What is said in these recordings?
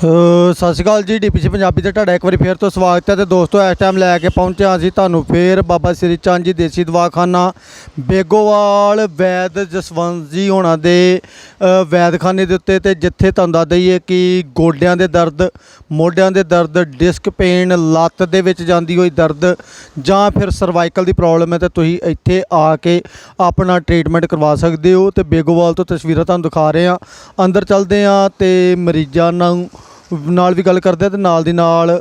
ਸਤਿ ਸ਼੍ਰੀ ਅਕਾਲ ਜੀ, ਡੀਪੀਸੀ ਪੰਜਾਬੀ ਤੇ ਤੁਹਾਡਾ ਇੱਕ ਵਾਰੀ ਫੇਰ ਤੋਂ ਸਵਾਗਤ ਹੈ ਤੇ ਦੋਸਤੋ ਇਸ ਟਾਈਮ ਲੈ ਕੇ ਪਹੁੰਚਿਆ ਅਸੀਂ ਤੁਹਾਨੂੰ ਫੇਰ ਬਾਬਾ ਸ੍ਰੀ ਚੰਦ ਜੀ ਦੇਸੀ ਦਵਾਖਾਨਾ, ਬੇਗੋਵਾਲ ਵੈਦ ਜਸਵੰਤ ਜੀ ਹੋਣਾ ਦੇ ਵੈਦਖਾਨੇ ਦੇ ਉੱਤੇ ਤੇ ਜਿੱਥੇ ਤੁਹਾਨੂੰ ਦੱਸ ਦਈਏ ਕਿ ਗੋਡਿਆਂ ਦੇ ਦਰਦ, ਮੋਢਿਆਂ ਦੇ ਦਰਦ ਡਿਸਕ ਪੇਨ ਲੱਤ ਦੇ ਵਿੱਚ ਜਾਂਦੀ ਹੋਈ ਦਰਦ ਜਾਂ ਫਿਰ ਸਰਵਾਈਕਲ ਦੀ ਪ੍ਰੋਬਲਮ ਹੈ ਤੇ ਤੁਸੀਂ ਇੱਥੇ ਆ ਕੇ ਆਪਣਾ ਟ੍ਰੀਟਮੈਂਟ ਕਰਵਾ ਸਕਦੇ ਹੋ ਤੇ ਬੇਗੋਵਾਲ ਤੋਂ ਤਸਵੀਰਾਂ ਤੁਹਾਨੂੰ ਦਿਖਾ ਰਹੇ ਹਾਂ। ਅੰਦਰ ਚੱਲਦੇ ਹਾਂ ਤੇ ਮਰੀਜ਼ਾਂ ਨੂੰ ਨਾਲ ਵੀ ਗੱਲ ਕਰਦੇ ਆ ਤੇ ਨਾਲ ਦੀ ਨਾਲ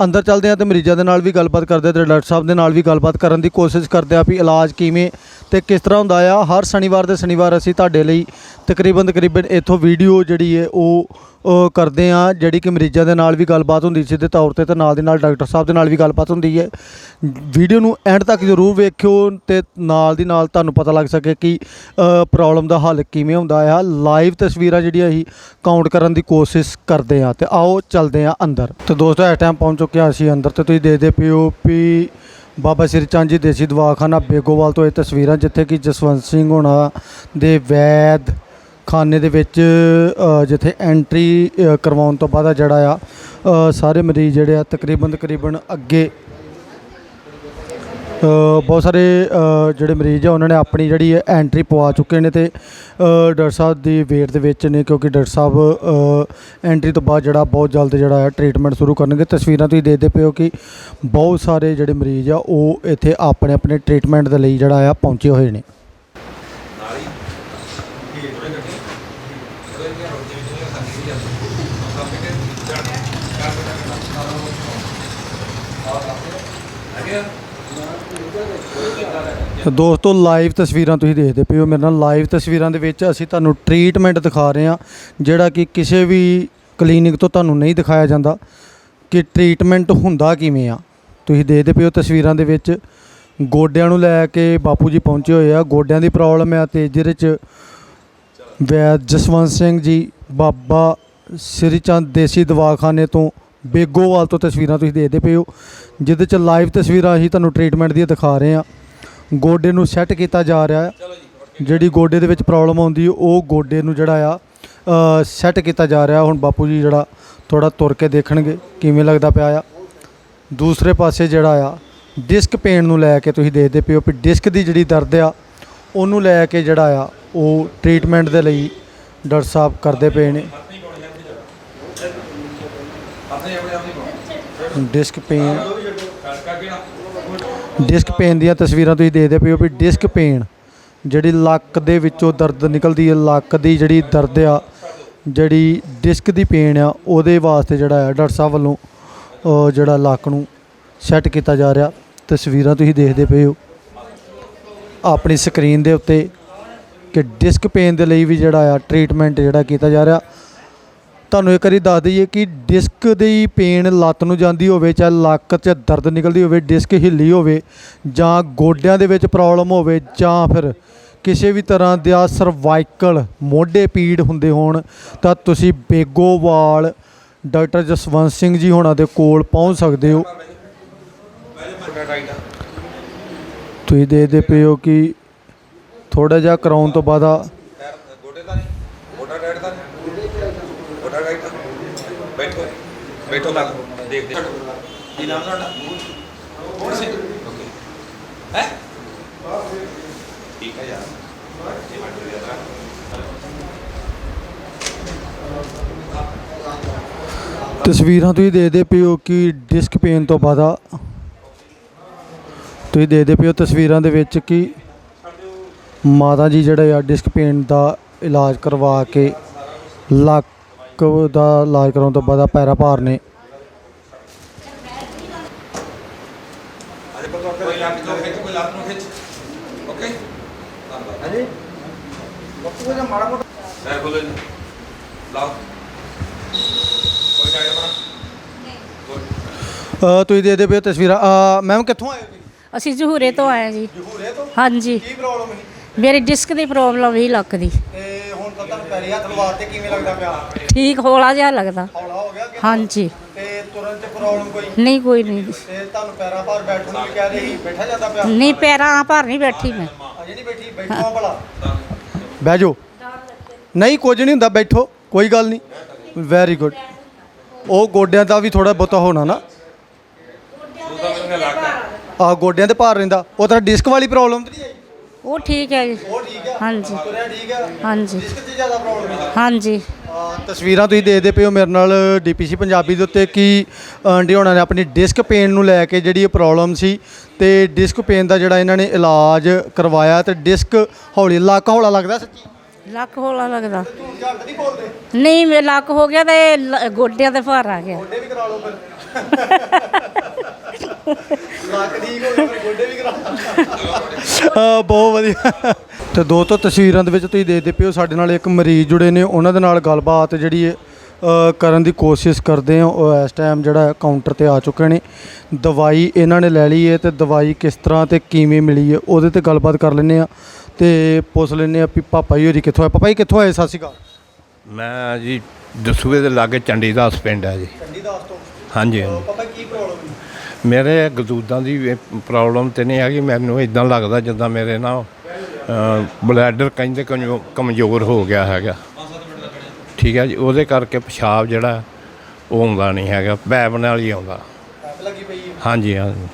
ਅੰਦਰ ਚੱਲਦੇ ਆ ਤੇ ਮਰੀਜ਼ਾਂ ਦੇ ਨਾਲ ਵੀ ਗੱਲਬਾਤ ਕਰਦੇ ਆ ਤੇ ਡਾਕਟਰ ਸਾਹਿਬ ਦੇ ਨਾਲ ਵੀ ਗੱਲਬਾਤ ਕਰਨ ਦੀ ਕੋਸ਼ਿਸ਼ ਕਰਦੇ ਆ ਵੀ ਇਲਾਜ ਕਿਵੇਂ ਤੇ ਕਿਸ ਤਰ੍ਹਾਂ ਹੁੰਦਾ ਆ। ਹਰ ਸ਼ਨੀਵਾਰ ਦੇ ਸ਼ਨੀਵਾਰ ਅਸੀਂ ਤੁਹਾਡੇ ਲਈ ਤਕਰੀਬਨ ਤਕਰੀਬਨ ਇੱਥੋਂ ਵੀਡੀਓ ਜਿਹੜੀ ਹੈ ਉਹ ਉਹ ਕਰਦੇ ਆ ਜਿਹੜੀ ਕਿ ਮਰੀਜ਼ਾਂ ਦੇ ਨਾਲ ਵੀ ਗੱਲਬਾਤ ਹੁੰਦੀ ਸਿੱਧੇ ਤੌਰ ਤੇ ਤੇ ਨਾਲ ਦੀ ਨਾਲ ਡਾਕਟਰ ਸਾਹਿਬ ਦੇ ਨਾਲ ਵੀ ਗੱਲਬਾਤ ਹੁੰਦੀ ਹੈ। ਵੀਡੀਓ ਨੂੰ ਐਂਡ ਤੱਕ ਜ਼ਰੂਰ ਵੇਖਿਓ ਤੇ ਨਾਲ ਦੀ ਨਾਲ ਤੁਹਾਨੂੰ ਪਤਾ ਲੱਗ ਸਕੇ ਕਿ ਪ੍ਰੋਬਲਮ ਦਾ ਹੱਲ ਕਿਵੇਂ ਹੁੰਦਾ ਆ। ਲਾਈਵ ਤਸਵੀਰਾਂ ਜਿਹੜੀਆਂ ਅਸੀਂ ਕਾਊਂਟ ਕਰਨ ਦੀ ਕੋਸ਼ਿਸ਼ ਕਰਦੇ ਆ ਤੇ ਆਓ ਚੱਲਦੇ ਆ ਅੰਦਰ। ਤੇ ਦੋਸਤੋ ਇਸ ਟਾਈਮ ਪਹੁੰਚ ਚੁੱਕੇ ਹਾਂ ਅਸੀਂ ਅੰਦਰ ਤੇ ਤੁਸੀਂ ਦੇਖਦੇ ਪਿਓ ਵੀ ਬਾਬਾ ਸ੍ਰੀ ਚੰਦ ਜੀ ਦੇਸੀ ਦਵਾਖਾਨਾ ਬੇਗੋਵਾਲ ਤੋਂ ਇਹ ਤਸਵੀਰਾਂ, ਜਿੱਥੇ ਕਿ ਜਸਵੰਤ ਸਿੰਘ ਹੋਣਾ ਦੇ ਵੈਦ ਖਾਨੇ ਦੇ ਵਿੱਚ ਜਿੱਥੇ ਐਂਟਰੀ ਕਰਵਾਉਣ ਤੋਂ ਬਾਅਦ ਜਿਹੜਾ ਆ ਸਾਰੇ ਮਰੀਜ਼ ਜਿਹੜੇ ਆ ਤਕਰੀਬਨ ਤਕਰੀਬਨ ਅੱਗੇ ਬਹੁਤ ਸਾਰੇ ਜਿਹੜੇ ਮਰੀਜ਼ ਆ, ਉਹਨਾਂ ਨੇ ਆਪਣੀ ਜਿਹੜੀ ਹੈ ਐਂਟਰੀ ਪਵਾ ਚੁੱਕੇ ਨੇ ਤੇ ਡਾਕਟਰ ਸਾਹਿਬ ਦੀ ਵੇਟ ਦੇ ਵਿੱਚ ਨੇ ਕਿਉਂਕਿ ਡਾਕਟਰ ਸਾਹਿਬ ਐਂਟਰੀ ਤੋਂ ਬਾਅਦ ਜਿਹੜਾ ਬਹੁਤ ਜਲਦ ਜਿਹੜਾ ਹੈ ਟ੍ਰੀਟਮੈਂਟ ਸ਼ੁਰੂ ਕਰਨਗੇ। ਤਸਵੀਰਾਂ ਤੁਸੀਂ ਦੇਖਦੇ ਪਏ ਹੋ ਕਿ ਬਹੁਤ ਸਾਰੇ ਜਿਹੜੇ ਮਰੀਜ਼ ਆ, ਉਹ ਇੱਥੇ ਆਪਣੇ ਆਪਣੇ ਟ੍ਰੀਟਮੈਂਟ ਦੇ ਲਈ ਜਿਹੜਾ ਆ ਪਹੁੰਚੇ ਹੋਏ ਨੇ। ਦੋਸਤੋ ਲਾਈਵ ਤਸਵੀਰਾਂ ਤੁਸੀਂ ਦੇਖਦੇ ਪਏ ਹੋ ਮੇਰੇ ਨਾਲ। ਲਾਈਵ ਤਸਵੀਰਾਂ ਦੇ ਵਿੱਚ ਅਸੀਂ ਤੁਹਾਨੂੰ ਟ੍ਰੀਟਮੈਂਟ ਦਿਖਾ ਰਹੇ ਹਾਂ, ਜਿਹੜਾ ਕਿ ਕਿਸੇ ਵੀ ਕਲੀਨਿਕ ਤੋਂ ਤੁਹਾਨੂੰ ਨਹੀਂ ਦਿਖਾਇਆ ਜਾਂਦਾ ਕਿ ਟ੍ਰੀਟਮੈਂਟ ਹੁੰਦਾ ਕਿਵੇਂ ਆ। ਤੁਸੀਂ ਦੇਖਦੇ ਪਏ ਹੋ ਤਸਵੀਰਾਂ ਦੇ ਵਿੱਚ, ਗੋਡਿਆਂ ਨੂੰ ਲੈ ਕੇ ਬਾਪੂ ਜੀ ਪਹੁੰਚੇ ਹੋਏ ਆ। ਗੋਡਿਆਂ ਦੀ ਪ੍ਰੋਬਲਮ ਆ ਤੇ ਜਿਹਦੇ ਚ ਵੈਦ ਜਸਵੰਤ ਸਿੰਘ ਜੀ, ਬਾਬਾ ਸ੍ਰੀ ਚੰਦ ਦੇਸੀ ਦਵਾਖਾਨੇ ਤੋਂ ਬੇਗੋਵਾਲ ਤੋਂ ਤਸਵੀਰਾਂ ਤੁਸੀਂ ਦੇਖਦੇ ਪਏ ਹੋ, ਜਿਹਦੇ ਚ ਲਾਈਵ ਤਸਵੀਰਾਂ ਅਸੀਂ ਤੁਹਾਨੂੰ ਟ੍ਰੀਟਮੈਂਟ ਦੀਆਂ ਦਿਖਾ ਰਹੇ ਹਾਂ। ਗੋਡੇ ਨੂੰ ਸੈੱਟ ਕੀਤਾ ਜਾ ਰਿਹਾ ਹੈ। ਜਿਹੜੀ ਗੋਡੇ ਦੇ ਵਿੱਚ ਪ੍ਰੋਬਲਮ ਆਉਂਦੀ, ਉਹ ਗੋਡੇ ਨੂੰ ਜਿਹੜਾ ਆ ਸੈੱਟ ਕੀਤਾ ਜਾ ਰਿਹਾ। ਹੁਣ ਬਾਪੂ ਜੀ ਜਿਹੜਾ ਥੋੜਾ ਤੁਰ ਕੇ ਦੇਖਣਗੇ, ਕਿਵੇਂ ਲੱਗਦਾ ਪਿਆ ਆ। ਦੂਸਰੇ ਪਾਸੇ ਜਿਹੜਾ ਆ ਡਿਸਕ ਪੇਨ ਨੂੰ ਲੈ ਕੇ ਤੁਸੀਂ ਦੇਖਦੇ ਪਿਓ ਵੀ ਡਿਸਕ ਦੀ ਜਿਹੜੀ ਦਰਦ ਆ, ਉਹਨੂੰ ਲੈ ਕੇ ਜਿਹੜਾ ਆ, ਉਹ ਟ੍ਰੀਟਮੈਂਟ ਦੇ ਲਈ ਡਾਕਟਰ ਸਾਹਿਬ ਕਰਦੇ ਪਏ ਨੇ। ਡਿਸਕ ਪੇਨ ਡਿਸਕ ਪੇਨ ਦੀਆਂ ਤਸਵੀਰਾਂ ਤੁਸੀਂ ਦੇਖਦੇ ਪਏ ਹੋ ਵੀ ਡਿਸਕ ਪੇਨ ਜਿਹੜੀ ਲੱਕ ਦੇ ਵਿੱਚੋਂ ਦਰਦ ਨਿਕਲਦੀ ਹੈ, ਲੱਕ ਦੀ ਜਿਹੜੀ ਦਰਦ ਆ, ਜਿਹੜੀ ਡਿਸਕ ਦੀ ਪੇਨ ਆ, ਉਹਦੇ ਵਾਸਤੇ ਜਿਹੜਾ ਹੈ, ਡਾਕਟਰ ਸਾਹਿਬ ਵੱਲੋਂ ਜਿਹੜਾ ਲੱਕ ਨੂੰ ਸੈੱਟ ਕੀਤਾ ਜਾ ਰਿਹਾ। ਤਸਵੀਰਾਂ ਤੁਸੀਂ ਦੇਖਦੇ ਪਏ ਹੋ। ਆਪਣੀ ਸਕਰੀਨ ਦੇ ਉੱਤੇ ਕਿ ਡਿਸਕ ਪੇਨ ਦੇ ਲਈ ਵੀ ਜਿਹੜਾ ਆ, ਟ੍ਰੀਟਮੈਂਟ ਜਿਹੜਾ ਕੀਤਾ ਜਾ ਰਿਹਾ। ਤੁਹਾਨੂੰ ਇੱਕ ਵਾਰੀ ਦੱਸ ਦਈਏ ਕਿ ਡਿਸਕ ਦੀ ਪੇਨ ਲੱਤ ਨੂੰ ਜਾਂਦੀ ਹੋਵੇ ਚਾਹੇ ਲੱਕ 'ਚ ਦਰਦ ਨਿਕਲਦੀ ਹੋਵੇ ਡਿਸਕ ਹਿੱਲੀ ਹੋਵੇ ਜਾਂ ਗੋਡਿਆਂ ਦੇ ਵਿੱਚ ਪ੍ਰੋਬਲਮ ਹੋਵੇ ਜਾਂ ਫਿਰ ਕਿਸੇ ਵੀ ਤਰ੍ਹਾਂ ਦਾ ਸਰਵਾਈਕਲ ਮੋਢੇ ਪੀੜ ਹੁੰਦੇ ਹੋਣ, ਤਾਂ ਤੁਸੀਂ ਬੇਗੋਵਾਲ ਡਾਕਟਰ ਜਸਵੰਤ ਸਿੰਘ ਜੀ ਹੋਣਾ ਦੇ ਕੋਲ ਪਹੁੰਚ ਸਕਦੇ ਹੋ। ਤੁਸੀਂ ਦੇਖਦੇ ਪਏ ਹੋ ਕਿ ਥੋੜਾ ਜਿਹਾ ਕਰਾਉਣ ਤੋਂ ਬਾਅਦ ਆ ਗੋਡੇ ਦਾ ਨਹੀਂ ਗੋਡਾ ਟਾਈਟ ਦਾ ਨਹੀਂ ਗੋਡਾ ਟਾਈਟ ਦਾ ਬੈਠੋ ਬੈਠੋ ਲੱਗ ਦੇਖਦੇ ਕੀ ਨਾਮ ਤੁਹਾਡਾ? ਕੌਣ ਸੀ? ਓਕੇ। ਹੈ? ਠੀਕ ਹੈ ਯਾਰ। ਇਹ ਤਸਵੀਰਾਂ ਤੁਸੀਂ ਦੇਖਦੇ ਪਏ ਹੋ ਕਿ ਡਿਸਕ ਪੇਨ ਤੋਂ ਬਾਅਦ ਤੁਸੀਂ ਦੇਖਦੇ ਪਏ ਹੋ ਤਸਵੀਰਾਂ ਦੇ ਵਿੱਚ ਕਿ ਮਾਤਾ ਜੀ ਜਿਹੜਾ ਆ ਡਿਸਕ ਪੇਨ ਦਾ ਇਲਾਜ ਕਰਵਾ ਕੇ ਲੱਕ ਦਾ ਇਲਾਜ ਕਰਾਉਣ ਤੋਂ ਬਾਅਦ ਆ ਪੈਰਾ ਭਾਰ ਨੇ। ਅਜੇ ਪਰ ਕੋਈ ਲੱਤ ਤੋਂ ਖਿੱਚ ਕੋਈ ਲੱਤ ਨੂੰ ਖਿੱਚ। ਓਕੇ ਹਾਂਜੀ। ਬੱਪੂ ਦਾ ਮਾੜਾ ਮੋਟਾ ਸਰ ਖੋਲੋ ਜੀ ਲਾਓ ਕੋਈ ਟਾਈਟ ਬਣਾ ਅ, ਤੁਸੀਂ ਦੇਖਦੇ ਪਏ ਹੋ ਤਸਵੀਰਾਂ। ਮੈਮ ਕਿੱਥੋਂ ਆਏ ਹੋ ਜੀ ਅਸੀਂ ਜਹੂਰੇ ਤੋਂ ਆਏ ਜੀ। ਜਹੂਰੇ ਤੋਂ? ਹਾਂਜੀ। ਕੀ ਪ੍ਰੋਬਲਮ ਹੈ ਮੇਰੀ ਡਿਸਕ ਦੀ ਪ੍ਰੋਬਲਮ ਹੀ ਲੱਕ ਦੀ। ਤੇ ਤਾਂ ਤੁਹਾਨੂੰ ਪੈਰੀ ਹੱਥ ਲਵਾ ਤੇ ਕਿਵੇਂ ਲੱਗਦਾ ਪਿਆ? ਠੀਕ ਹੌਲਾ ਜਿਹਾ ਲੱਗਦਾ। ਹੌਲਾ ਹੋ ਗਿਆ ਕਿ ਹਾਂਜੀ। ਤੇ ਤੁਰਨ ਚ ਪ੍ਰੋਬਲਮ ਕੋਈ? ਨਹੀਂ ਕੋਈ ਨਹੀਂ। ਤੇ ਤੁਹਾਨੂੰ ਪੈਰਾਂ ਭਾਰ ਬੈਠਣ ਨੂੰ ਵੀ ਕਹਿ ਰਹੇ ਸੀ ਬੈਠਾ ਜਾਂਦਾ ਪਿਆ? ਨਹੀਂ ਪੈਰਾਂ ਭਰ ਨਹੀਂ ਬੈਠੀ ਮੈਂ। ਅਜੇ ਨਹੀਂ ਬੈਠੀ ਬੈਠੋ ਆ ਭਲਾ। ਬਹਿ ਜਾਓ। ਨਹੀਂ ਕੁਝ ਨਹੀਂ ਹੁੰਦਾ ਬੈਠੋ ਕੋਈ ਗੱਲ ਨਹੀਂ। ਵੈਰੀ ਗੁੱਡ ਉਹ ਗੋਡਿਆਂ ਦਾ ਵੀ ਥੋੜਾ ਬਹੁਤਾ ਹੋਣਾ ਨਾ। ਆ ਗੋਡਿਆਂ ਤੇ ਭਾਰ ਰਹਿੰਦਾ। ਉਹ ਤਾਂ ਡਿਸਕ ਵਾਲੀ ਪ੍ਰੋਬਲਮ ਤੇ ਨਹੀਂ ਉਹ ਠੀਕ ਹੈ ਜੀ। ਉਹ ਠੀਕ ਆ ਹਾਂਜੀ। ਤੁਰਿਆ ਠੀਕ ਆ ਹਾਂਜੀ। ਡਿਸਕ 'ਚ ਜ਼ਿਆਦਾ ਪ੍ਰੋਬਲਮ ਹੈ। ਹਾਂਜੀ। ਤਸਵੀਰਾਂ ਤੁਸੀਂ ਦੇਖਦੇ ਪਏ ਹੋ ਮੇਰੇ ਨਾਲ ਡੀਪੀਸੀ ਪੰਜਾਬੀ ਦੇ ਉੱਤੇ ਕਿ ਆਂਟੀ ਹੋਣਾ ਨੇ ਆਪਣੀ ਡਿਸਕ ਪੇਨ ਨੂੰ ਲੈ ਕੇ ਜਿਹੜੀ ਇਹ ਪ੍ਰੋਬਲਮ ਸੀ ਤੇ ਡਿਸਕ ਪੇਨ ਦਾ ਜਿਹੜਾ ਇਹਨਾਂ ਨੇ ਇਲਾਜ ਕਰਵਾਇਆ ਤੇ ਡਿਸਕ ਹੌਲੀ ਲੱਕ ਹੌਲਾ ਲੱਗਦਾ ਸੱਚੀ? ਲੱਕ ਹੋਲਾ ਲੱਗਦਾ। ਝੱਟ ਨਹੀਂ ਬੋਲਦੇ? ਨਹੀਂ ਮੇ ਲੱਕ ਹੋ ਗਿਆ ਤੇ ਲ- ਗੋਡਿਆਂ ਤੇ ਭਾਰ ਆ ਗਿਆ। ਗੋਡੇ ਵੀ ਕਰਾ ਲਓ ਫਿਰ। ਲੱਕ ਠੀਕ ਹੋ ਗਿਆ ਫਿਰ ਗੋਡੇ ਵੀ ਕਰਾ ਆ ਬਹੁਤ ਵਧੀਆ। ਤੇ ਦੋ ਤੋਂ ਤਸਵੀਰਾਂ ਦੇ ਵਿੱਚ ਤੁਸੀਂ ਦੇਖਦੇ ਪਿਓ ਸਾਡੇ ਨਾਲ ਇੱਕ ਮਰੀਜ਼ ਜੁੜੇ ਨੇ ਉਹਨਾਂ ਦੇ ਨਾਲ ਗੱਲਬਾਤ ਜਿਹੜੀ ਕਰਨ ਦੀ ਕੋਸ਼ਿਸ਼ ਕਰਦੇ ਆ ਉਹ ਇਸ ਟਾਈਮ ਜਿਹੜਾ ਕਾਊਂਟਰ ਤੇ ਆ ਚੁੱਕੇ ਨੇ। ਦਵਾਈ ਇਹਨਾਂ ਨੇ ਲੈ ਲਈ ਹੈ ਤੇ ਦਵਾਈ ਕਿਸ ਤਰ੍ਹਾਂ ਤੇ ਕਿਵੇਂ ਮਿਲੀ ਹੈ ਉਹਦੇ ਤੇ ਗੱਲਬਾਤ ਕਰ ਲੈਂਦੇ ਆ ਤੇ ਪੁੱਛ ਲੈਂਦੇ ਆ ਵੀ ਪਾਪਾ ਜੀ ਹੋਰੀ ਕਿੱਥੋਂ ਆਏ? ਪਾਪਾ ਜੀ ਕਿੱਥੋਂ ਆਏ? ਸਤਿ ਸ਼੍ਰੀ ਅਕਾਲ। ਮੈਂ ਜੀ ਦਸੂਏ ਦੇ ਲਾਗੇ ਚੰਡੀਦਾਸ ਪਿੰਡ ਹੈ ਜੀ। ਚੰਡੀਦਾਸ ਤੋਂ ਹਾਂਜੀ ਹਾਂਜੀ। ਪਾਪਾ ਕੀ ਪ੍ਰੋਬਲਮ ਹੈ ਮੇਰੇ ਗਦੂਦਾਂ ਦੀ ਪ੍ਰੋਬਲਮ ਤੇ ਨਹੀਂ ਹੈਗੀ ਮੈਨੂੰ ਇਦਾਂ ਲੱਗਦਾ ਜਿੱਦਾਂ ਮੇਰੇ ਨਾ ਬਲੈਡਰ ਕਹਿੰਦੇ ਕਮਜ਼ੋ- ਕਮਜ਼ੋਰ ਹੋ ਗਿਆ ਹੈਗਾ। ਠੀਕ ਹੈ ਜੀ ਉਹਦੇ ਕਰਕੇ ਪਿਸ਼ਾਬ ਜਿਹੜਾ ਉਹ ਆਉਂਦਾ ਨਹੀਂ ਹੈਗਾ ਪੈਪ ਨਾਲ ਹੀ ਆਉਂਦਾ। ਲੱਗੀ ਪਈ ਹਾਂਜੀ ਹਾਂਜੀ।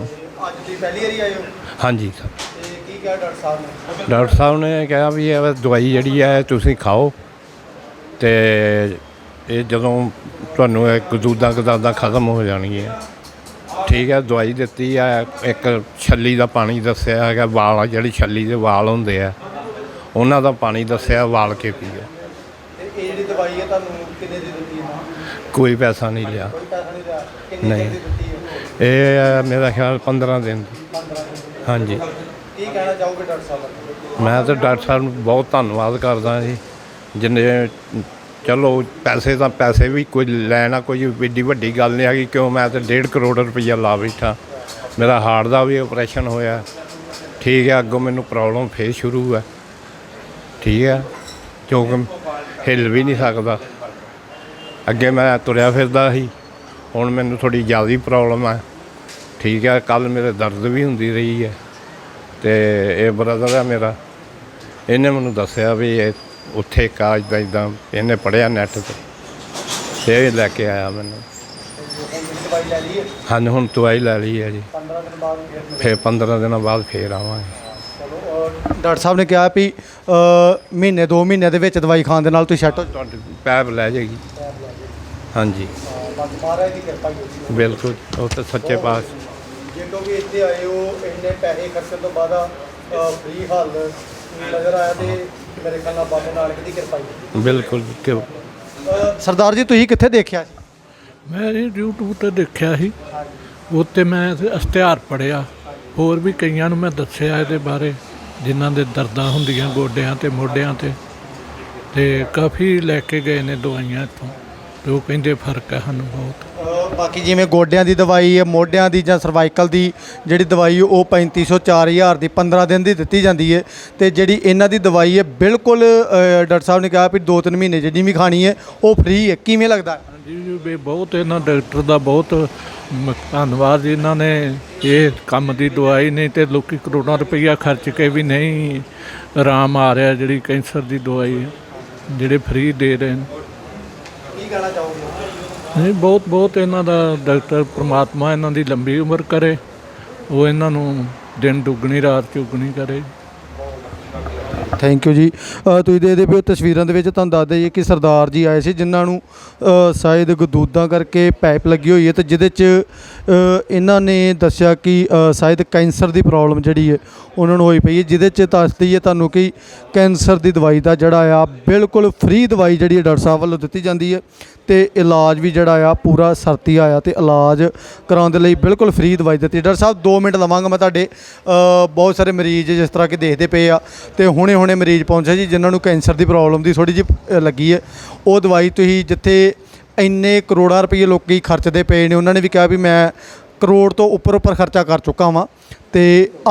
ਅੱਜ ਤੁਸੀਂ ਪਹਿਲੀ ਵਾਰੀ ਆਏ ਹੋ? ਹਾਂਜੀ। ਸਰ ਤੇ ਕੀ ਕਿਹਾ ਡਾਕਟਰ ਸਾਹਿਬ ਨੇ? ਡਾਕਟਰ ਸਾਹਿਬ ਨੇ ਕਿਹਾ ਵੀ ਇਹ ਦਵਾਈ ਜਿਹੜੀ ਹੈ ਤੁਸੀਂ ਖਾਓ। ਤੇ ਇਹ ਜਦੋਂ ਤੁਹਾਨੂੰ ਇਹ ਗਦੂਦਾਂ ਗਦਾਦਾਂ ਖਤਮ ਹੋ ਜਾਣਗੀਆਂ। ਠੀਕ ਹੈ ਦਵਾਈ ਦਿੱਤੀ ਆ ਇੱਕ ਛੱਲੀ ਦਾ ਪਾਣੀ ਦੱਸਿਆ ਹੈਗਾ ਵਾਲ ਆ ਜਿਹੜੀ ਛੱਲੀ ਦੇ ਵਾਲ ਹੁੰਦੇ ਆ ਉਹਨਾਂ ਦਾ ਪਾਣੀ ਦੱਸਿਆ ਵਾਲ ਕੇ ਪੀਓ ਇਹ ਜਿਹੜੀ ਦਵਾਈ ਹੈ ਤੁਹਾਨੂੰ ਕਿੰਨੇ ਦੀ ਦਿੱਤੀ ਹੈ ਕੋਈ ਪੈਸਾ ਨਹੀਂ ਲਿਆ। ਕੋਈ ਪੈਸਾ ਨਹੀਂ ਲਿਆ। ਕਿੰਨੀ ਨਹੀਂ। ਦੇਰ ਦੀ ਦਿੱਤੀ ਹੈ ਇਹ ਮੇਰਾ ਖਿਆਲ 15 ਦਿਨ ਦੀ। 15 ਦਿਨ ਹਾਂਜੀ। ਕੀ ਕਹਿਣਾ ਚਾਹੋਗੇ ਡਾਕਟਰ ਸਾਹਿਬ? ਮੈਂ ਤਾਂ ਡਾਕਟਰ ਸਾਹਿਬ ਨੂੰ ਬਹੁਤ ਧੰਨਵਾਦ ਕਰਦਾ ਜੀ। ਜਿੰਨੇ ਚਲੋ, ਪੈਸੇ ਤਾਂ ਪੈਸੇ ਵੀ ਕੋਈ ਲੈਣਾ ਕੋਈ ਏਡੀ ਵੱਡੀ ਗੱਲ ਨਹੀਂ ਹੈਗੀ, ਕਿਉਂ ਮੈਂ ਤਾਂ 1.5 ਕਰੋੜ ਰੁਪਈਆ ਲਾ ਬੈਠਾ। ਮੇਰਾ ਹਾਰਟ ਦਾ ਵੀ ਆਪਰੇਸ਼ਨ ਹੋਇਆ। ਠੀਕ ਹੈ, ਅੱਗੋਂ ਮੈਨੂੰ ਪ੍ਰੋਬਲਮ ਫੇਰ ਸ਼ੁਰੂ ਹੈ। ਠੀਕ ਹੈ, ਕਿਉਂਕਿ ਹਿੱਲ ਵੀ ਨਹੀਂ ਸਕਦਾ। ਅੱਗੇ ਮੈਂ ਤੁਰਿਆ ਫਿਰਦਾ ਸੀ, ਹੁਣ ਮੈਨੂੰ ਥੋੜੀ ਜ਼ਿਆਦਾ ਪ੍ਰੋਬਲਮ ਹੈ। ਠੀਕ ਹੈ ਕੱਲ ਮੇਰੇ ਦਰਦ ਵੀ ਹੁੰਦੀ ਰਹੀ ਹੈ। ਤੇ ਇਹ ਬ੍ਰਦਰ ਹੈ ਮੇਰਾ। ਇਹਨੇ ਮੈਨੂੰ ਦੱਸਿਆ ਵੀ ਇਹ ਉੱਥੇ ਕਾਜ ਦਾ ਇਦਾਂ ਇਹਨੇ ਪੜਿਆ ਨੈਟ ਤੇ। ਤੇ ਇਹ ਲੈ ਕੇ ਆਇਆ ਮੈਨੂੰ। ਹੈ ਹੁਣ ਦਵਾਈ ਲੈ ਲਈ ਹੈ ਜੀ। 15 ਦਿਨ ਬਾਅਦ ਫਿਰ ਫਿਰ 15 ਦਿਨਾਂ ਬਾਅਦ ਫੇਰ ਆਵਾਂਗੇ। ਡਾਕਟਰ ਸਾਹਿਬ ਨੇ ਕਿਹਾ ਵੀ ਮਹੀਨੇ 2 ਮਹੀਨੇ ਦੇ ਵਿੱਚ ਦਵਾਈ ਖਾਣ ਦੇ ਨਾਲ ਤੁਸੀਂ ਸੈੱਟ ਤੁਹਾਡੀ ਪੈਪ ਲੈ ਜਾਏਗੀ। ਹਾਂਜੀ। ਬਸ ਮਹਾਰਾਜ ਦੀ ਕਿਰਪਾ ਹੀ ਹੋਈ ਬਿਲਕੁਲ ਉਹ ਤਾਂ ਸੱਚੇ ਪਾਸ ਜੇ ਕਿਉਂਕਿ ਇੱਥੇ ਆਏ ਹੋ ਇੰਨੇ ਪੈਸੇ ਖਰਚਣ ਤੋਂ ਬਾਅਦ ਫ੍ਰੀ ਹੱਲ ਨਜ਼ਰ ਆਇਆ ਤੇ ਮੇਰੇ ਖਿਆਲ ਨਾਲ ਬਾਬੇ ਨਾਨਕ ਦੀ ਕਿਰਪਾ ਹੀ ਬਿਲਕੁਲ ਕਿ ਸਰਦਾਰ ਜੀ ਤੁਸੀਂ ਕਿੱਥੇ ਦੇਖਿਆ ਸੀ? ਮੈਂ ਇਹ YouTube ਤੇ ਦੇਖਿਆ ਸੀ। ਉੱਤੇ ਮੈਂ ਇਸ਼ਤਿਹਾਰ ਪੜਿਆ ਹੋਰ ਵੀ ਕਈਆਂ ਨੂੰ ਮੈਂ ਦੱਸਿਆ ਇਹਦੇ ਬਾਰੇ ਜਿਨ੍ਹਾਂ ਦੇ ਦਰਦਾਂ ਹੁੰਦੀਆਂ ਗੋਡਿਆਂ ਤੇ ਮੋਢਿਆਂ ਤੇ। ਤੇ ਕਾਫੀ ਲੈ ਕੇ ਗਏ ਨੇ ਦਵਾਈਆਂ ਇੱਥੋਂ। ਤੇ ਉਹ ਕਹਿੰਦੇ ਫ਼ਰਕ ਹੈ ਸਾਨੂੰ ਬਹੁਤ। ਅਹ ਬਾਕੀ ਜਿਵੇਂ ਗੋਡਿਆਂ ਦੀ ਦਵਾਈ ਹੈ ਮੋਢਿਆਂ ਦੀ ਜਾਂ ਸਰਵਾਈਕਲ ਦੀ ਜਿਹੜੀ ਦਵਾਈ ਉਹ 3500 4000 ਦੀ 15 ਦਿਨ ਦੀ ਦਿੱਤੀ ਜਾਂਦੀ ਹੈ ਤੇ ਜਿਹੜੀ ਇਹਨਾਂ ਦੀ ਦਵਾਈ ਹੈ ਬਿਲਕੁਲ ਅਹ, ਡਾਕਟਰ ਸਾਹਿਬ ਨੇ ਕਿਹਾ ਵੀ 2-3 ਮਹੀਨੇ ਜਿਹੜੀ ਵੀ ਖਾਣੀ ਹੈ ਉਹ ਫ੍ਰੀ ਹੈ। ਕਿਵੇਂ ਲੱਗਦਾ? ਹੈ? ਜੀ ਜੀ ਵੀ ਬਹੁਤ ਇਹਨਾਂ ਡਾਕਟਰ ਦਾ ਬਹੁਤ ਮ- ਧੰਨਵਾਦ ਇਹਨਾਂ ਨੇ। ਇਹ ਕੰਮ ਦੀ ਦਵਾਈ ਨਹੀਂ ਤੇ ਲੋਕੀ ਕਰੋੜਾਂ ਰੁਪਈਆ ਖਰਚ ਕੇ ਵੀ ਨਹੀਂ ਆਰਾਮ ਆ ਰਿਹਾ ਜਿਹੜੀ ਕੈਂਸਰ ਦੀ ਦਵਾਈ ਹੈ, ਜਿਹੜੇ ਫ੍ਰੀ ਦੇ ਰਹੇ ਨੇ। ਕੀ ਕਹਿਣਾ ਚਾਹੋਗੇ? ਨਹੀਂ, ਬਹੁਤ ਬਹੁਤ ਇਹਨਾਂ ਦਾ ਡਾਕਟਰ ਪ੍ਰਮਾਤਮਾ ਇਹਨਾਂ ਦੀ ਲੰਬੀ ਉਮਰ ਕਰੇ। ਉਹ ਇਹਨਾਂ ਨੂੰ ਦਿਨ ਦੁੱਗਣੀ, ਰਾਤ ਚੁਗਣੀ ਕਰੇ। ਥੈਂਕ ਯੂ ਜੀ। ਅ, ਤੁਸੀਂ ਦੇਖਦੇ ਪਏ ਹੋ ਤਸਵੀਰਾਂ ਦੇ ਵਿੱਚ ਤੁਹਾਨੂੰ ਦੱਸ ਦਈਏ ਕਿ ਸਰਦਾਰ ਜੀ ਆਏ ਸੀ ਜਿਨ੍ਹਾਂ ਨੂੰ ਅ, ਸ਼ਾਇਦ ਗਦੂਦਾਂ ਕਰਕੇ ਪਾਈਪ ਲੱਗੀ ਹੋਈ ਹੈ ਤੇ ਜਿਹਦੇ 'ਚ ਅ, ਇਹਨਾਂ ਨੇ ਦੱਸਿਆ ਕਿ ਅ, ਸ਼ਾਇਦ ਕੈਂਸਰ ਦੀ ਪ੍ਰੋਬਲਮ ਜਿਹੜੀ ਹੈ ਉਹਨਾਂ ਨੂੰ ਹੋਈ ਪਈ ਹੈ। ਜਿਹਦੇ 'ਚ ਦੱਸ ਦਈਏ ਤੁਹਾਨੂੰ ਕਿ ਕੈਂਸਰ ਦੀ ਦਵਾਈ ਦਾ ਜਿਹੜਾ ਆ ਬਿਲਕੁਲ ਫ੍ਰੀ ਦਵਾਈ ਜਿਹੜੀ ਹੈ ਡਾਕਟਰ ਸਾਹਿਬ ਵੱਲੋਂ ਦਿੱਤੀ ਜਾਂਦੀ ਹੈ ਤੇ ਇਲਾਜ ਵੀ ਜਿਹੜਾ ਆ ਪੂਰਾ ਸਰਤੀ ਆਇਆ ਤੇ ਇਲਾਜ ਕਰਾਉਣ ਦੇ ਲਈ ਬਿਲਕੁਲ ਫ੍ਰੀ ਦਵਾਈ ਦਿੱਤੀ। ਡਾਕਟਰ ਸਾਹਿਬ 2 ਮਿੰਟ ਲਵਾਂਗਾ ਮੈਂ ਤੁਹਾਡੇ। ਅ, ਬਹੁਤ ਸਾਰੇ ਮਰੀਜ਼ ਜਿਸ ਤਰ੍ਹਾਂ ਕਿ ਦੇਖਦੇ ਪਏ ਆ ਤੇ ਹੁਣੇ ਹੁਣੇ ਮਰੀਜ਼ ਪਹੁੰਚੇ ਜੀ ਜਿਨ੍ਹਾਂ ਨੂੰ ਕੈਂਸਰ ਦੀ ਪ੍ਰੋਬਲਮ ਦੀ ਥੋੜੀ ਜਿਹੀ ਲੱਗੀ ਹੈ। ਉਹ ਦਵਾਈ ਤੁਸੀਂ ਜਿੱਥੇ ਇੰਨੇ ਕਰੋੜਾਂ ਰੁਪਏ ਲੋਕੀ ਖਰਚਦੇ ਪਏ ਨੇ ਉਹਨਾਂ ਨੇ ਵੀ ਕਿਹਾ ਵੀ ਮੈਂ ਕਰੋੜ ਤੋਂ ਉੱਪਰ ਉੱਪਰ ਖਰਚਾ ਕਰ ਚੁੱਕਾ ਵਾਂ। ਤੇ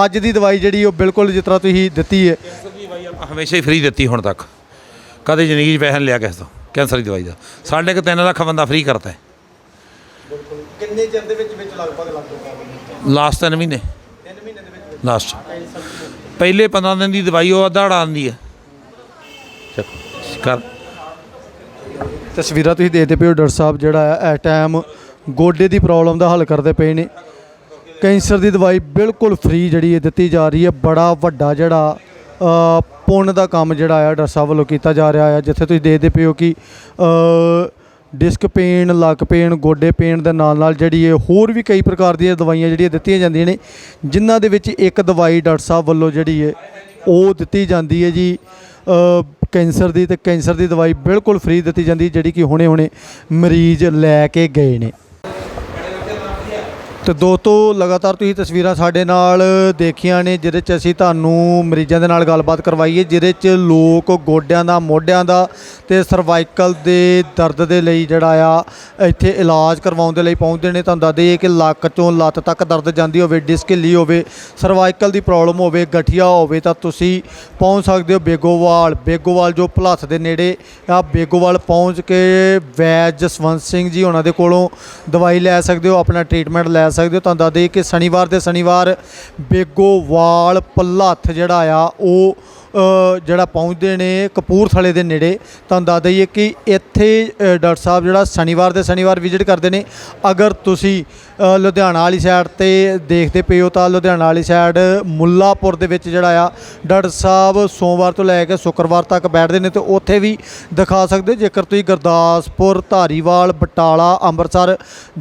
ਅੱਜ ਦੀ ਦਵਾਈ ਜਿਹੜੀ ਉਹ ਬਿਲਕੁਲ ਜਿਸ ਤਰ੍ਹਾਂ ਤੁਸੀਂ ਦਿੱਤੀ ਹੈ। ਕੈਂਸਰ ਦੀ ਦਵਾਈ ਆਪਾਂ ਹਮੇਸ਼ਾ ਹੀ ਫ੍ਰੀ ਦਿੱਤੀ ਹੁਣ ਤੱਕ। ਕਦੇ ਜ਼ਿੰਦਗੀ 'ਚ ਪੈਸਾ ਲਿਆ ਕਿਸੇ ਤੋਂ ਕੈਂਸਰ ਦੀ ਦਵਾਈ ਦਾ। ਸਾਡੇ ਕੋ 3 ਲੱਖ ਬੰਦਾ ਫ੍ਰੀ ਕਰਤਾ ਹੈ। ਕਿੰਨੇ ਚਿਰ ਦੇ ਵਿੱਚ ਵਿੱਚ ਲਗਭਗ ਲੱਗ ਜੂਗਾ ਲਾਸਟ 3 ਮਹੀਨੇ। 3 ਮਹੀਨੇ ਦੇ ਵਿੱਚ। ਲਾਸਟ ਪਹਿਲੇ 15 ਦਿਨ ਦੀ ਦਵਾਈ ਉਹ ਅੱਧਾ ਉਡਾ ਦਿੰਦੀ ਹੈ। ਚੱਕ ਕਰ। ਤਸਵੀਰਾਂ ਤੁਸੀਂ ਦੇਖਦੇ ਪਏ ਹੋ ਡਾਕਟਰ ਸਾਹਿਬ ਜਿਹੜਾ ਹੈ ਇਸ ਟਾਈਮ ਗੋਡੇ ਦੀ ਪ੍ਰੋਬਲਮ ਦਾ ਹੱਲ ਕਰਦੇ ਪਏ ਨੇ। ਕੈਂਸਰ ਦੀ ਦਵਾਈ ਬਿਲਕੁਲ ਫ੍ਰੀ ਜਿਹੜੀ ਹੈ ਦਿੱਤੀ ਜਾ ਰਹੀ ਹੈ। ਬੜਾ ਵੱਡਾ ਜਿਹੜਾ ਪੁੰਨ ਦਾ ਕੰਮ ਜਿਹੜਾ ਆ ਡਾਕਟਰ ਸਾਹਿਬ ਵੱਲੋਂ ਕੀਤਾ ਜਾ ਰਿਹਾ ਹੈ ਜਿੱਥੇ ਤੁਸੀਂ ਦੇਖਦੇ ਪਏ ਹੋ ਕਿ ਅ, ਡਿਸਕ ਪੇਨ ਲੱਕ ਪੇਨ ਗੋਡੇ ਪੇਨ ਦੇ ਨਾਲ ਨਾਲ ਜਿਹੜੀ ਇਹ ਹੋਰ ਵੀ ਕਈ ਪ੍ਰਕਾਰ ਦੀਆਂ ਦਵਾਈਆਂ ਜਿਹੜੀਆਂ ਦਿੱਤੀਆਂ ਜਾਂਦੀਆਂ ਨੇ, ਜਿਨ੍ਹਾਂ ਦੇ ਵਿੱਚ ਇੱਕ ਦਵਾਈ ਡਾਕਟਰ ਸਾਹਿਬ ਵੱਲੋਂ ਜਿਹੜੀ ਹੈ ਉਹ ਦਿੱਤੀ ਜਾਂਦੀ ਹੈ ਜੀ। ਕੈਂਸਰ ਦੀ ਤੇ ਕੈਂਸਰ ਦੀ ਦਵਾਈ ਬਿਲਕੁਲ ਫ੍ਰੀ ਦਿੱਤੀ ਜਾਂਦੀ ਜਿਹੜੀ ਕਿ ਹੁਣੇ ਹੁਣੇ ਮਰੀਜ਼ ਲੈ ਕੇ ਗਏ ਨੇ। ਤੇ ਦੋਸਤੋ ਲਗਾਤਾਰ ਤੁਸੀਂ ਤਸਵੀਰਾਂ ਸਾਡੇ ਨਾਲ ਦੇਖੀਆਂ ਨੇ, ਜਿਹਦੇ 'ਚ ਅਸੀਂ ਤੁਹਾਨੂੰ ਮਰੀਜ਼ਾਂ ਦੇ ਨਾਲ ਗੱਲਬਾਤ ਕਰਵਾਈਏ, ਜਿਹਦੇ 'ਚ ਲੋਕ ਗੋਡਿਆਂ ਦਾ, ਮੋਢਿਆਂ ਦਾ ਤੇ ਸਰਵਾਈਕਲ ਦੇ ਦਰਦ ਦੇ ਲਈ ਜਿਹੜਾ ਆ, ਇੱਥੇ ਇਲਾਜ ਕਰਵਾਉਣ ਦੇ ਲਈ ਪਹੁੰਚਦੇ ਨੇ। ਤੁਹਾਨੂੰ ਦੱਸ ਦਈਏ ਕਿ ਲੱਕ ਤੋਂ ਲੱਤ ਤੱਕ ਦਰਦ ਜਾਂਦੀ ਹੋਵੇ ਡਿਸਕ ਹਿੱਲੀ ਹੋਵੇ ਸਰਵਾਈਕਲ ਦੀ ਪ੍ਰੋਬਲਮ ਹੋਵੇ, ਗਠੀਆ ਹੋਵੇ, ਤਾਂ ਤੁਸੀਂ ਪਹੁੰਚ ਸਕਦੇ ਹੋ ਬੇਗੋਵਾਲ। ਬੇਗੋਵਾਲ ਜੋ ਭਲੱਥ ਦੇ ਨੇੜੇ ਆ, ਬੇਗੋਵਾਲ ਪਹੁੰਚ ਕੇ ਵੈਦ ਜਸਵੰਤ ਸਿੰਘ ਜੀ ਉਹਨਾਂ ਦੇ ਕੋਲੋਂ ਦਵਾਈ ਲੈ ਸਕਦੇ ਹੋ, ਆਪਣਾ ਟ੍ਰੀਟਮੈਂਟ ਲੈ ਸਕਦੇ ਹੋ। ਤੁਹਾਨੂੰ ਦੱਸ ਦਈਏ ਕਿ ਸ਼ਨੀਵਾਰ ਦੇ ਸ਼ਨੀਵਾਰ ਬੇਗੋਵਾਲ ਭਲੱਥ ਜਿਹੜਾ ਆ ਉਹ ਜਿਹੜਾ ਪਹੁੰਚਦੇ ਨੇ ਕਪੂਰਥਲੇ ਦੇ ਨੇੜੇ, ਤੁਹਾਨੂੰ ਦੱਸ ਦਈਏ ਕਿ ਇੱਥੇ ਡਾਕਟਰ ਸਾਹਿਬ ਜਿਹੜਾ ਸ਼ਨੀਵਾਰ ਦੇ ਸ਼ਨੀਵਾਰ ਵਿਜ਼ਿਟ ਕਰਦੇ ਨੇ। ਅਗਰ ਤੁਸੀਂ ਲੁਧਿਆਣਾ ਵਾਲੀ ਸਾਈਡ ਤੇ ਦੇਖਦੇ ਪਏ ਹੋ ਤਾਂ ਲੁਧਿਆਣਾ ਵਾਲੀ ਸਾਈਡ ਮੁੱਲਾਪੁਰ ਦੇ ਵਿੱਚ ਜਿਹੜਾ ਆ, ਡਾਕਟਰ ਸਾਹਿਬ ਸੋਮਵਾਰ ਤੋਂ ਲੈ ਕੇ ਸ਼ੁੱਕਰਵਾਰ ਤੱਕ ਬੈਠਦੇ ਨੇ ਤੇ ਉੱਥੇ ਵੀ ਦਿਖਾ ਸਕਦੇ। ਜੇਕਰ ਤੁਸੀਂ ਗੁਰਦਾਸਪੁਰ, ਧਾਰੀਵਾਲ, ਬਟਾਲਾ, ਅੰਮ੍ਰਿਤਸਰ,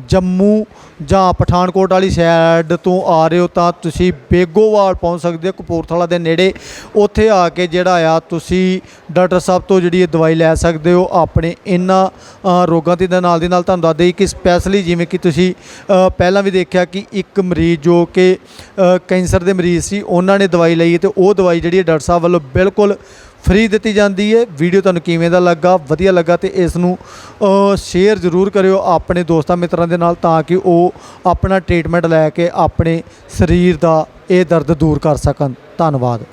ਜੰਮੂ ਜਾਂ ਪਠਾਨਕੋਟ ਵਾਲੀ ਸਾਈਡ ਤੋਂ ਆ ਰਹੇ ਹੋ ਤਾਂ ਤੁਸੀਂ ਬੇਗੋਵਾਲ ਪਹੁੰਚ ਸਕਦੇ ਹੋ ਕਪੂਰਥਲਾ ਦੇ ਨੇੜੇ। ਉੱਥੇ ਆ ਕੇ ਜਿਹੜਾ ਆ, ਤੁਸੀਂ ਡਾਕਟਰ ਸਾਹਿਬ ਤੋਂ ਜਿਹੜੀ ਇਹ ਦਵਾਈ ਲੈ ਸਕਦੇ ਹੋ ਆਪਣੇ ਇਹਨਾਂ ਰੋਗਾਂ ਦੇ ਨਾਲ ਦੀ ਨਾਲ ਤੁਹਾਨੂੰ ਦੱਸ ਦੇਈ ਕਿ ਸਪੈਸ਼ਲੀ ਜਿਵੇਂ ਕਿ ਤੁਸੀਂ ਪਹਿਲਾਂ ਵੀ ਦੇਖਿਆ ਕਿ ਇੱਕ ਮਰੀਜ਼ ਜੋ ਕਿ ਕੈਂਸਰ ਦੇ ਮਰੀਜ਼ ਸੀ, ਉਹਨਾਂ ਨੇ ਦਵਾਈ ਲਈ ਤੇ ਉਹ ਦਵਾਈ ਜਿਹੜੀ ਹੈ ਡਾਕਟਰ ਸਾਹਿਬ ਵੱਲੋਂ ਬਿਲਕੁਲ ਫ੍ਰੀ ਦਿੱਤੀ ਜਾਂਦੀ ਹੈ। ਵੀਡੀਓ ਤੁਹਾਨੂੰ ਕਿਵੇਂ ਦਾ ਲੱਗਾ, ਵਧੀਆ ਲੱਗਾ ਤੇ ਇਸ ਨੂੰ ਸ਼ੇਅਰ ਜ਼ਰੂਰ ਕਰਿਓ ਆਪਣੇ ਦੋਸਤਾਂ ਮਿੱਤਰਾਂ ਦੇ ਨਾਲ ਤਾਂ ਕਿ ਉਹ ਆਪਣਾ ਟ੍ਰੀਟਮੈਂਟ ਲੈ ਕੇ ਆਪਣੇ ਸਰੀਰ ਦਾ ਇਹ ਦਰਦ ਦੂਰ ਕਰ ਸਕਣ। ਧੰਨਵਾਦ।